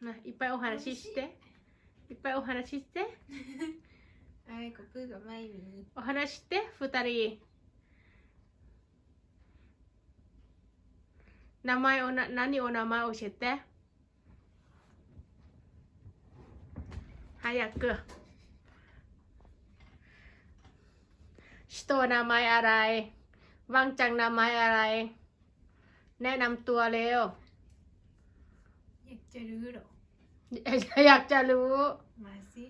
ないっぱいお話ししていっぱいお話ししてあいこぷがまゆにお話しして二人名前をな何お名前教えて早く人名前อะไรวังจัง名前อะไรแนะนำตัวเร็ว จะรู้เหรอ อยากจะรู้ มาสิ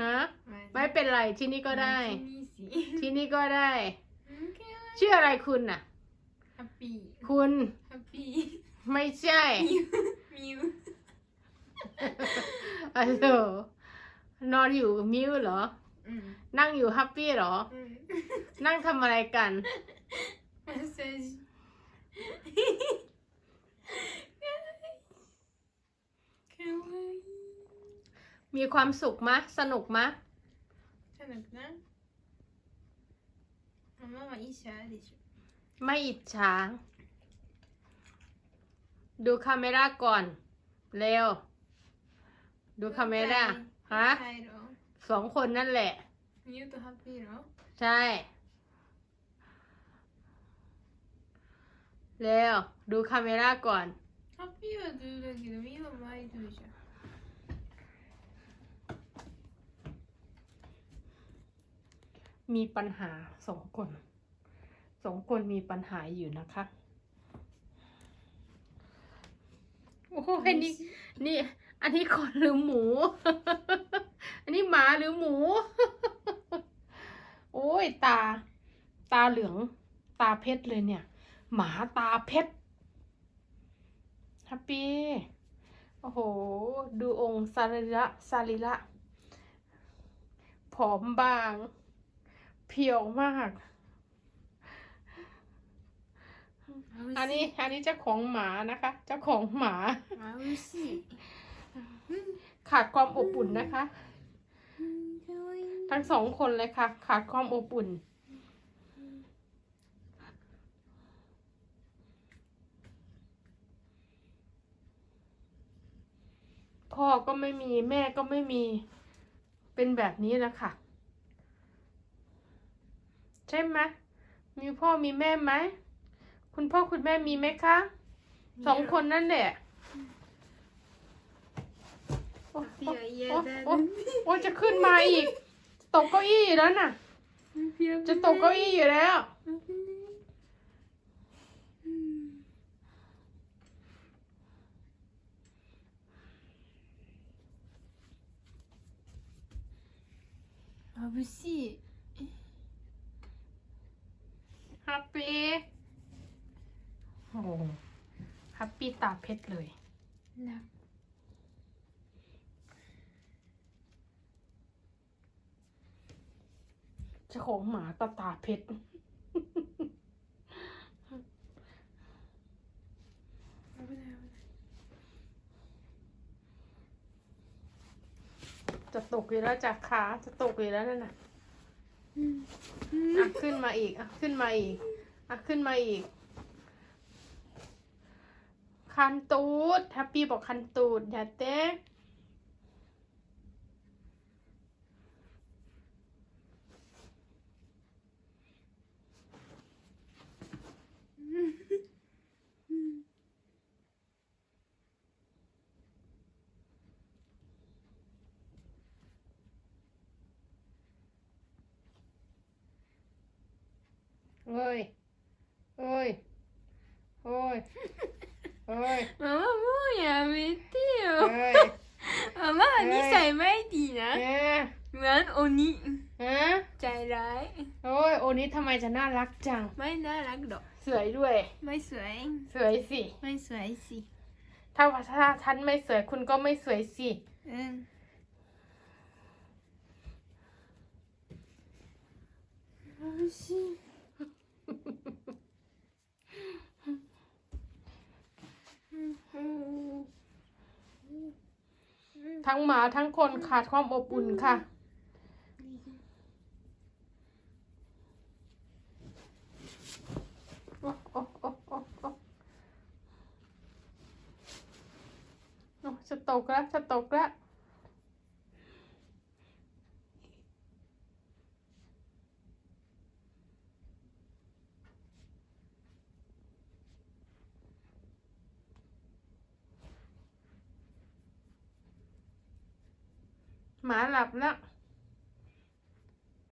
ฮะมไม่เป็นไรที่นี่ก็ได้ที่นี่สิที่นี่ก็ได้ชื่ออะไรคุณน่ะ ฮัปปี้คุณฮัปปี้ไม่ใช่ มิวมิวอะโหนอนอยู่มิวเหรอนั่งอยู่ฮัปปี้เหรอนั่งทำอะไรกัน มาสเซจ มีความสุขมะ สนุกมะ じゃなくないママはいいシャーでしょ ไม่อิจฉา ดูคาเมราก่อน เร็ว ดูคาเมราฮะ ハイロ สองคนนั่นแหละ ミュートハッピーロ ใช่ เร็ว ดูคาเมราก่อน ハッピーはドゥだけどミューはマイドゥじゃん มีปัญหาสองคนสองคนมีปัญหาอยู่นะคะ โอ้โหอันนี้นี่ อันนี้คนหรือหมู อันนี้หมาหรือหมู โอ้ยตา ตาเหลือง ตาเพชรเลยเนี่ย หมาตาเพชรฮัปปี้โอ้โห ดูองค์สรีระสรีระผอมบาง เพียวมาก อันนี้อันนี้เจ้าของหมานะคะ เจ้าของหมา ขาดความอบอุ่นนะคะ ทั้งสองคนเลยค่ะ ขาดความอบอุ่นพ่อก็ไม่มีแม่ก็ไม่มีเป็นแบบนี้แหละค่ะ ช่ไหมมีพ่อมีแม่ไหม คุณพ่อคุณแม่มีไหมคะ สองคนนั่นแหละโอ้ ハッピーは嫌 โอ้ だ โอ้โอ้จะขึ้นมาอีก ตกเก้าอี้อยู่แล้วน่ะ จะตกเก้าอี้อยู่แล้ว 眩しい ปี้โอ้ฮัปปี้ตาเพชรเลยนะจะของหมาตาตาเพชรจะตกอยู่แล้วจากขาจะตกอยู่แล้วนั่นน่ะขึ้นมาอีกอะขึ้นมาอีก อะขึ้นมาอีก คันตูดแฮปปี้บอกคันตูด อย่าเต้เอ้ย เอ้ยโอ้ยเอ้ย ママもうやめて เอ้ よ ย ママは2歳前でいいな เอ๊ะ なん鬼 ฮะ ใจร้าย โอ้ย โอนี้ทำไมจะน่ารักจัง ไม่น่ารักหรอก สวยด้วย ไม่สวย สวยสิ ไม่สวยสิ ถ้าถ้าฉันไม่สวยคุณก็ไม่สวยสิ อืม眩しい ทั้งหมาทั้งคนขาดความอบอุ่นค่ะ โอ้โอ้โอ้โอ้โอ้โอ้จะตกแล้วจะตกแล้ว หมาหลับแล้ว